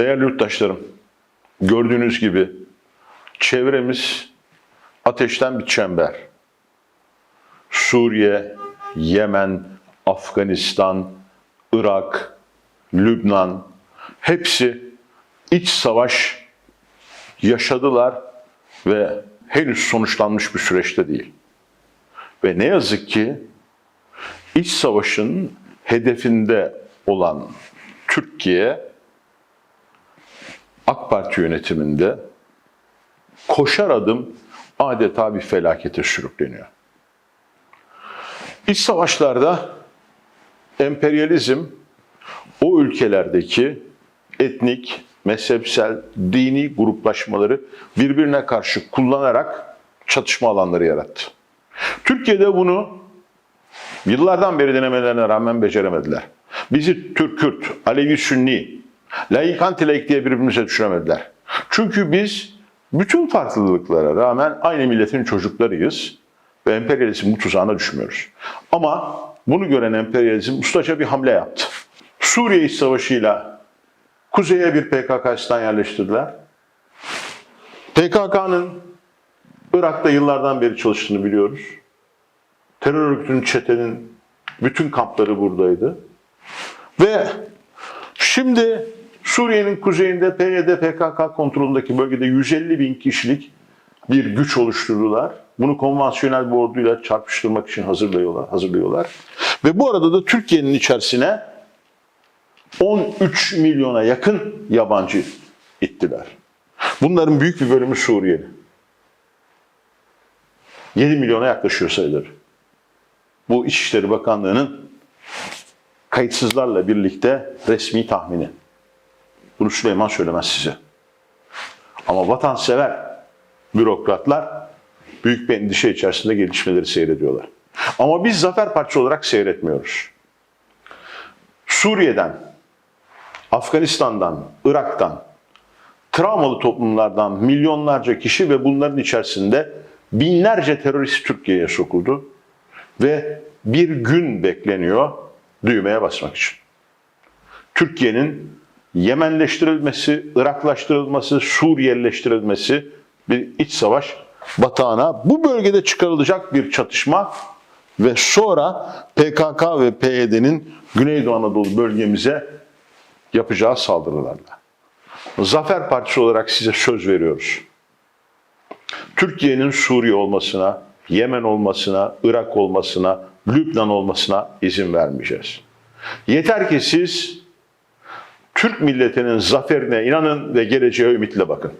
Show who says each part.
Speaker 1: Değerli yurttaşlarım, gördüğünüz gibi çevremiz ateşten bir çember. Suriye, Yemen, Afganistan, Irak, Lübnan hepsi iç savaş yaşadılar ve henüz sonuçlanmış bir süreçte değil. Ve ne yazık ki iç savaşın hedefinde olan Türkiye AK Parti yönetiminde koşar adım adeta bir felakete sürükleniyor. İç savaşlarda emperyalizm o ülkelerdeki etnik, mezhepsel, dini gruplaşmaları birbirine karşı kullanarak çatışma alanları yarattı. Türkiye'de bunu yıllardan beri denemelerine rağmen beceremediler. Bizi Türk-Kürt, Alevi-Sünni, laik anti-laik diye birbirimize düşüremediler. Çünkü biz bütün farklılıklara rağmen aynı milletin çocuklarıyız ve emperyalizm bu tuzağına düşmüyoruz. Ama bunu gören emperyalizm ustaca bir hamle yaptı. Suriye İç Savaşı'yla kuzeye bir PKK sistem yerleştirdiler. PKK'nın Irak'ta yıllardan beri çalıştığını biliyoruz. Terör örgütünün çetenin bütün kampları buradaydı. Ve şimdi Suriye'nin kuzeyinde PYD PKK kontrolündeki bölgede 150 bin kişilik bir güç oluşturdular. Bunu konvansiyonel bir orduyla çarpıştırmak için hazırlıyorlar, hazırlıyorlar. Ve bu arada da Türkiye'nin içerisine 13 milyona yakın yabancı ittiler. Bunların büyük bir bölümü Suriyeli. 7 milyona yaklaşıyor sayıları. Bu İçişleri Bakanlığı'nın kayıtsızlarla birlikte resmi tahmini. Bunu Süleyman söylemez size. Ama vatansever bürokratlar büyük bir endişe içerisinde gelişmeleri seyrediyorlar. Ama biz Zafer Partisi olarak seyretmiyoruz. Suriye'den, Afganistan'dan, Irak'tan, travmalı toplumlardan milyonlarca kişi ve bunların içerisinde binlerce terörist Türkiye'ye sokuldu ve bir gün bekleniyor düğmeye basmak için. Türkiye'nin Yemenleştirilmesi, Iraklaştırılması, Suriyelileştirilmesi bir iç savaş batağına bu bölgede çıkarılacak bir çatışma ve sonra PKK ve PYD'nin Güneydoğu Anadolu bölgemize yapacağı saldırılarla. Zafer Partisi olarak size söz veriyoruz. Türkiye'nin Suriye olmasına, Yemen olmasına, Irak olmasına, Lübnan olmasına izin vermeyeceğiz. Yeter ki siz Türk milletinin zaferine inanın ve geleceğe ümitle bakın.